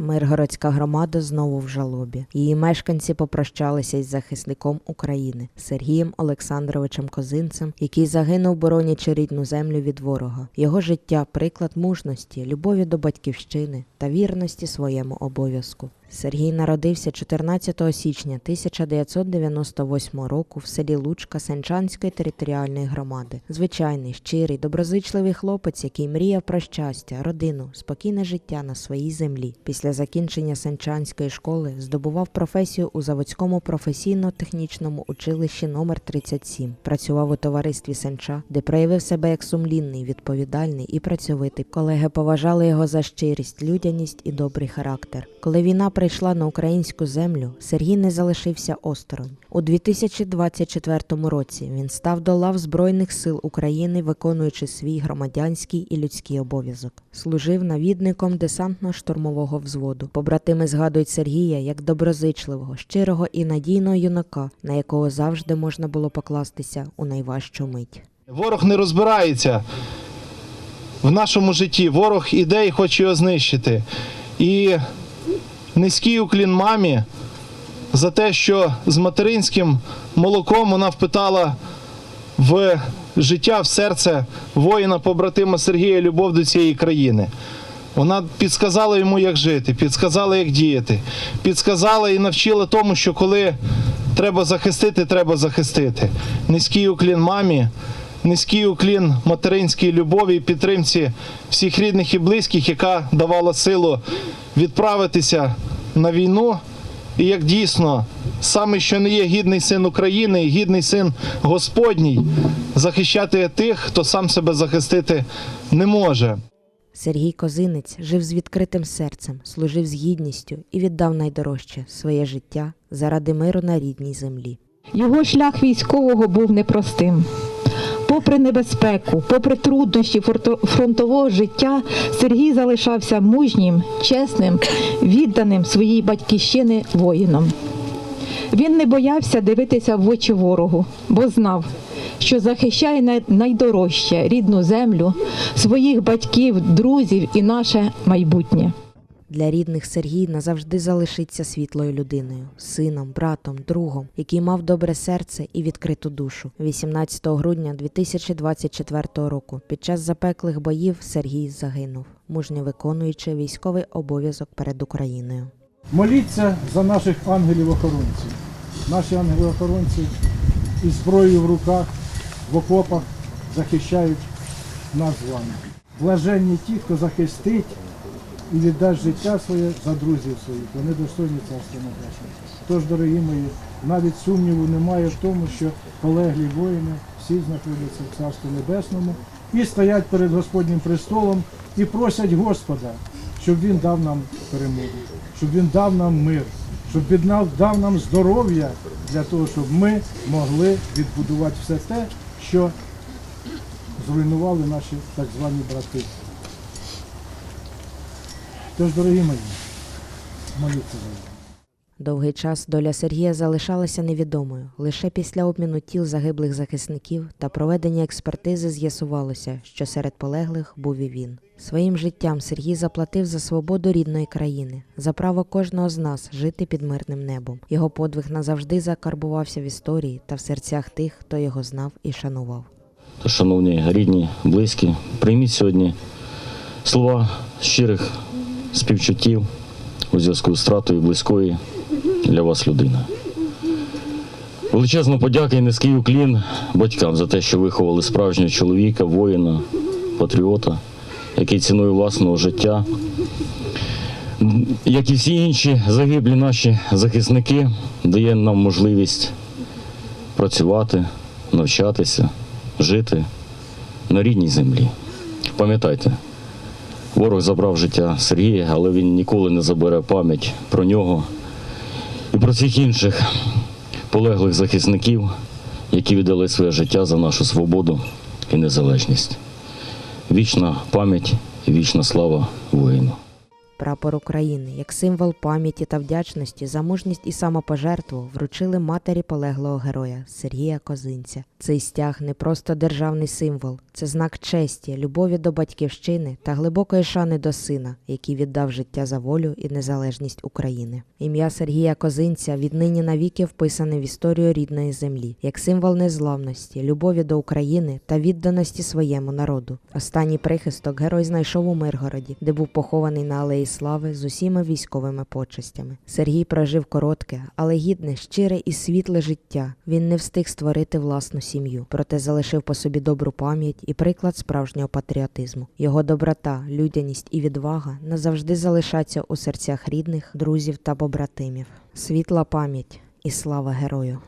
Миргородська громада знову в жалобі. Її мешканці попрощалися із захисником України Сергієм Олександровичем Козинцем, який загинув, боронячи рідну землю від ворога. Його життя приклад мужності, любові до батьківщини та вірності своєму обов'язку. Сергій народився 14 січня 1998 року в селі Лучка Сенчанської територіальної громади. Звичайний, щирий, доброзичливий хлопець, який мріяв про щастя, родину, спокійне життя на своїй землі. Після закінчення Сенчанської школи здобував професію у заводському професійно-технічному училищі номер 37 Працював у товаристві Сенча, де проявив себе як сумлінний, відповідальний і працьовитий. Колеги поважали його за щирість, людяність і добрий характер. Коли війна прийшла на українську землю, Сергій не залишився осторонь. У 2024 році він став до лав Збройних сил України, виконуючи свій громадянський і людський обов'язок. Служив навідником десантно-штурмового взводу. Побратими згадують Сергія як доброзичливого, щирого і надійного юнака, на якого завжди можна було покластися у найважчу мить. Ворог не розбирається в нашому житті. Ворог іде і хоче його знищити. І низький уклін мамі за те, що з материнським молоком вона впитала в життя, в серце воїна, побратима Сергія любов до цієї країни. Вона підсказала йому, як жити, підсказала, як діяти, підсказала і навчила тому, що коли треба захистити, треба захистити. Низький уклін мамі, низький уклін материнській любові і підтримці всіх рідних і близьких, яка давала силу відправитися на війну. І як дійсно, саме що не є гідний син України і гідний син Господній, захищати тих, хто сам себе захистити не може. Сергій Козинець жив з відкритим серцем, служив з гідністю і віддав найдорожче своє життя заради миру на рідній землі. Його шлях військового був непростим. Попри небезпеку, попри труднощі фронтового життя, Сергій залишався мужнім, чесним, відданим своїй батьківщини воїном. Він не боявся дивитися в очі ворогу, бо знав, що захищає найдорожче рідну землю, своїх батьків, друзів і наше майбутнє. Для рідних Сергій назавжди залишиться світлою людиною, сином, братом, другом, який мав добре серце і відкриту душу. 18 грудня 2024 року під час запеклих боїв Сергій загинув, мужньо виконуючи військовий обов'язок перед Україною. Моліться за наших ангелів-охоронців. Наші ангели-охоронці із зброєю в руках, в окопах захищають нас з вами. Блаженні ті, хто захистить і віддасть життя своє за друзів своїх. Вони достойні царства небесного. Тож, дорогі мої, навіть сумніву немає в тому, що полеглі воїни всі знаходяться в Царстві Небесному і стоять перед Господнім престолом і просять Господа, щоб Він дав нам перемогу, щоб Він дав нам мир, щоб Він дав- нам здоров'я для того, щоб ми могли відбудувати все те, що зруйнували наші так звані брати. Тож, дорогі мої, моліться за мене. Довгий час доля Сергія залишалася невідомою. Лише після обміну тіл загиблих захисників та проведення експертизи з'ясувалося, що серед полеглих був і він. Своїм життям Сергій заплатив за свободу рідної країни, за право кожного з нас жити під мирним небом. Його подвиг назавжди закарбувався в історії та в серцях тих, хто його знав і шанував. Шановні рідні, близькі, прийміть сьогодні слова щирих співчуттів у зв'язку з втратою близької для вас людини. Величезна подяка і низький уклін батькам за те, що виховали справжнього чоловіка, воїна, патріота, який ціною власного життя, як і всі інші загиблі наші захисники, дає нам можливість працювати, навчатися, жити на рідній землі. Пам'ятайте, ворог забрав життя Сергія, але він ніколи не забере пам'ять про нього і про всіх інших полеглих захисників, які віддали своє життя за нашу свободу і незалежність. Вічна пам'ять і вічна слава воїну. Прапор України як символ пам'яті та вдячності за мужність і самопожертву вручили матері полеглого героя Сергія Козинця. Цей стяг не просто державний символ, це знак честі, любові до батьківщини та глибокої шани до сина, який віддав життя за волю і незалежність України. Ім'я Сергія Козинця віднині навіки вписане в історію рідної землі, як символ незламності, любові до України та відданості своєму народу. Останній прихисток герой знайшов у Миргороді, де був похований на алеї слави з усіма військовими почестями. Сергій прожив коротке, але гідне, щире і світле життя. Він не встиг створити власну сім'ю, проте залишив по собі добру пам'ять і приклад справжнього патріотизму. Його доброта, людяність і відвага назавжди залишаться у серцях рідних, друзів та побратимів. Світла пам'ять і слава герою!